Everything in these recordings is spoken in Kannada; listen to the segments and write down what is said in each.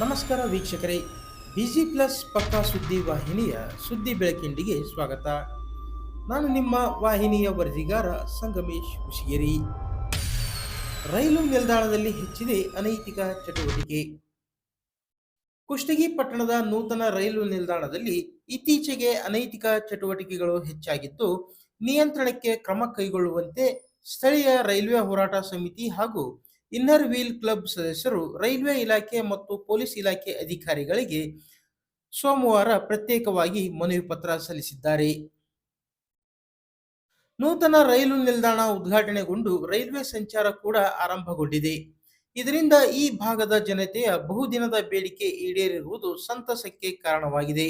ನಮಸ್ಕಾರ ವೀಕ್ಷಕರೇ. ಬಿಜಿ ಪ್ಲಸ್ ಪಕ್ಕಾ ಸುದ್ದಿ ವಾಹಿನಿಯ ಸುದ್ದಿ ಬೆಳಕಿಂಡಿಗೆ ಸ್ವಾಗತ. ನಾನು ನಿಮ್ಮ ವಾಹಿನಿಯ ವರದಿಗಾರ ಸಂಗಮೇಶ್ ಹುಷಿಗೇರಿ ರೈಲು ನಿಲ್ದಾಣದಲ್ಲಿ ಹೆಚ್ಚಿದೆ ಅನೈತಿಕ ಚಟುವಟಿಕೆ. ಕುಷ್ಟಗಿ ಪಟ್ಟಣದ ನೂತನ ರೈಲು ನಿಲ್ದಾಣದಲ್ಲಿ ಇತ್ತೀಚೆಗೆ ಅನೈತಿಕ ಚಟುವಟಿಕೆಗಳು ಹೆಚ್ಚಾಗಿದ್ದು, ನಿಯಂತ್ರಣಕ್ಕೆ ಕ್ರಮ ಕೈಗೊಳ್ಳುವಂತೆ ಸ್ಥಳೀಯ ರೈಲ್ವೆ ಹೋರಾಟ ಸಮಿತಿ ಹಾಗೂ ಇನ್ನರ್ ವೀಲ್ ಕ್ಲಬ್ ಸದಸ್ಯರು ರೈಲ್ವೆ ಇಲಾಖೆ ಮತ್ತು ಪೊಲೀಸ್ ಇಲಾಖೆ ಅಧಿಕಾರಿಗಳಿಗೆ ಸೋಮವಾರ ಪ್ರತ್ಯೇಕವಾಗಿ ಮನವಿ ಪತ್ರ ಸಲ್ಲಿಸಿದ್ದಾರೆ. ನೂತನ ರೈಲು ನಿಲ್ದಾಣ ಉದ್ಘಾಟನೆಗೊಂಡು ರೈಲ್ವೆ ಸಂಚಾರ ಕೂಡ ಆರಂಭಗೊಂಡಿದೆ. ಇದರಿಂದ ಈ ಭಾಗದ ಜನತೆಯ ಬಹುದಿನದ ಬೇಡಿಕೆ ಈಡೇರಿರುವುದು ಸಂತಸಕ್ಕೆ ಕಾರಣವಾಗಿದೆ.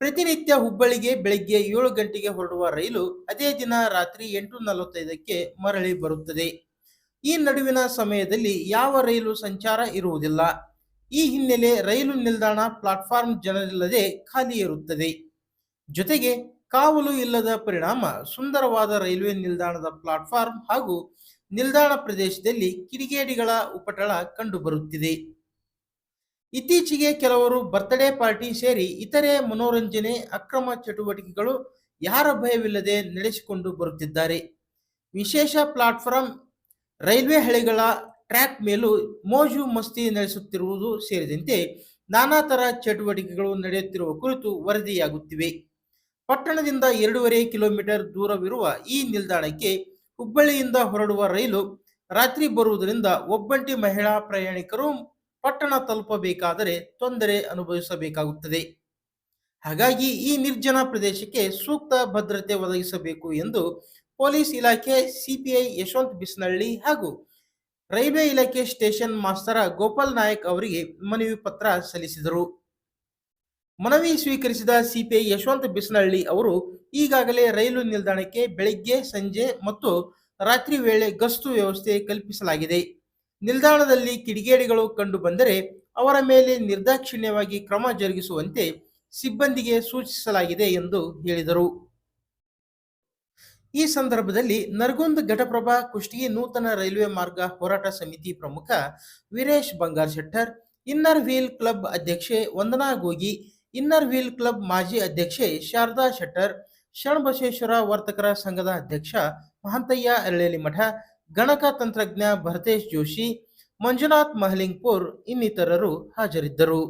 ಪ್ರತಿನಿತ್ಯ ಹುಬ್ಬಳ್ಳಿಗೆ ಬೆಳಗ್ಗೆ ಏಳು ಗಂಟೆಗೆ ಹೊರಡುವ ರೈಲು ಅದೇ ದಿನ ರಾತ್ರಿ ಎಂಟು ನಲವತ್ತೈದಕ್ಕೆ ಮರಳಿ ಬರುತ್ತದೆ. ಈ ನಡುವಿನ ಸಮಯದಲ್ಲಿ ಯಾವ ರೈಲು ಸಂಚಾರ ಇರುವುದಿಲ್ಲ. ಈ ಹಿನ್ನೆಲೆ ರೈಲು ನಿಲ್ದಾಣ ಪ್ಲಾಟ್ಫಾರ್ಮ್ ಜನರಿಲ್ಲದೆ ಖಾಲಿ ಇರುತ್ತದೆ. ಜೊತೆಗೆ ಕಾವಲು ಇಲ್ಲದ ಪರಿಣಾಮ ಸುಂದರವಾದ ರೈಲ್ವೆ ನಿಲ್ದಾಣದ ಪ್ಲಾಟ್ಫಾರ್ಮ್ ಹಾಗೂ ನಿಲ್ದಾಣ ಪ್ರದೇಶದಲ್ಲಿ ಕಿಡಿಗೇಡಿಗಳ ಉಪಟಳ ಕಂಡುಬರುತ್ತಿದೆ. ಇತ್ತೀಚೆಗೆ ಕೆಲವರು ಬರ್ತ್ಡೇ ಪಾರ್ಟಿ ಸೇರಿ ಇತರೆ ಮನೋರಂಜನೆ, ಅಕ್ರಮ ಚಟುವಟಿಕೆಗಳು ಯಾರ ಭಯವಿಲ್ಲದೆ ನಡೆಸಿಕೊಂಡು ಬರುತ್ತಿದ್ದಾರೆ. ವಿಶೇಷ ಪ್ಲಾಟ್ಫಾರ್ಮ್ ರೈಲ್ವೆ ಹಳಿಗಳ ಟ್ರ್ಯಾಕ್ ಮೇಲೂ ಮೋಜು ಮಸ್ತಿ ನಡೆಸುತ್ತಿರುವುದು ಸೇರಿದಂತೆ ನಾನಾ ತರ ಚಟುವಟಿಕೆಗಳು ನಡೆಯುತ್ತಿರುವ ಕುರಿತು ವರದಿಯಾಗುತ್ತಿವೆ. ಪಟ್ಟಣದಿಂದ ಎರಡೂವರೆ ಕಿಲೋಮೀಟರ್ ದೂರವಿರುವ ಈ ನಿಲ್ದಾಣಕ್ಕೆ ಹುಬ್ಬಳ್ಳಿಯಿಂದ ಹೊರಡುವ ರೈಲು ರಾತ್ರಿ ಬರುವುದರಿಂದ ಒಬ್ಬಂಟಿ ಮಹಿಳಾ ಪ್ರಯಾಣಿಕರು ಪಟ್ಟಣ ತಲುಪಬೇಕಾದರೆ ತೊಂದರೆ ಅನುಭವಿಸಬೇಕಾಗುತ್ತದೆ. ಹಾಗಾಗಿ ಈ ನಿರ್ಜನ ಪ್ರದೇಶಕ್ಕೆ ಸೂಕ್ತ ಭದ್ರತೆ ಒದಗಿಸಬೇಕು ಎಂದು ಪೊಲೀಸ್ ಇಲಾಖೆ, ಸಿಪಿಐ ಯಶವಂತ್ ಬಿಸ್ನಳ್ಳಿ ಹಾಗೂ ರೈಲ್ವೆ ಇಲಾಖೆ ಸ್ಟೇಷನ್ ಮಾಸ್ತರ ಗೋಪಾಲ್ ನಾಯಕ್ ಅವರಿಗೆ ಮನವಿ ಪತ್ರ ಸಲ್ಲಿಸಿದರು. ಮನವಿ ಸ್ವೀಕರಿಸಿದ ಸಿಪಿಐ ಯಶವಂತ್ ಬಿಸ್ನಳ್ಳಿ ಅವರು ಈಗಾಗಲೇ ರೈಲು ನಿಲ್ದಾಣಕ್ಕೆ ಬೆಳಿಗ್ಗೆ, ಸಂಜೆ ಮತ್ತು ರಾತ್ರಿ ವೇಳೆ ಗಸ್ತು ವ್ಯವಸ್ಥೆ ಕಲ್ಪಿಸಲಾಗಿದೆ. ನಿಲ್ದಾಣದಲ್ಲಿ ಕಿಡಿಗೇಡಿಗಳು ಕಂಡು ಬಂದರೆ ಅವರ ಮೇಲೆ ನಿರ್ದಾಕ್ಷಿಣ್ಯವಾಗಿ ಕ್ರಮ ಜರುಗಿಸುವಂತೆ ಸಿಬ್ಬಂದಿಗೆ ಸೂಚಿಸಲಾಗಿದೆ ಎಂದು ಹೇಳಿದರು. ಈ ಸಂದರ್ಭದಲ್ಲಿ ನರಗುಂದ್ ಘಟಪ್ರಭಾ ಕುಷ್ಟಗಿ ನೂತನ ರೈಲ್ವೆ ಮಾರ್ಗ ಹೋರಾಟ ಸಮಿತಿ ಪ್ರಮುಖ Veeresh Bangar Shettar, inner wheel club ಅಧ್ಯಕ್ಷೆ Vandana Gogi inner wheel club ಮಾಜಿ ಅಧ್ಯಕ್ಷೆ ಶಾರದಾ ಶೆಟ್ಟರ್, ಶರಣಬಸವೇಶ್ವರ ವರ್ತಕರ ಸಂಘದ ಅಧ್ಯಕ್ಷ ಮಹಂತಯ್ಯ ಅರಳೇಲಿಮಠ ಗಣಕ ತಂತ್ರಜ್ಞ ಭರತೇಶ್ ಜೋಶಿ, ಮಂಜುನಾಥ್ ಮಹಲಿಂಗ್ಪುರ್ ಇನ್ನಿತರರು ಹಾಜರಿದ್ದರು.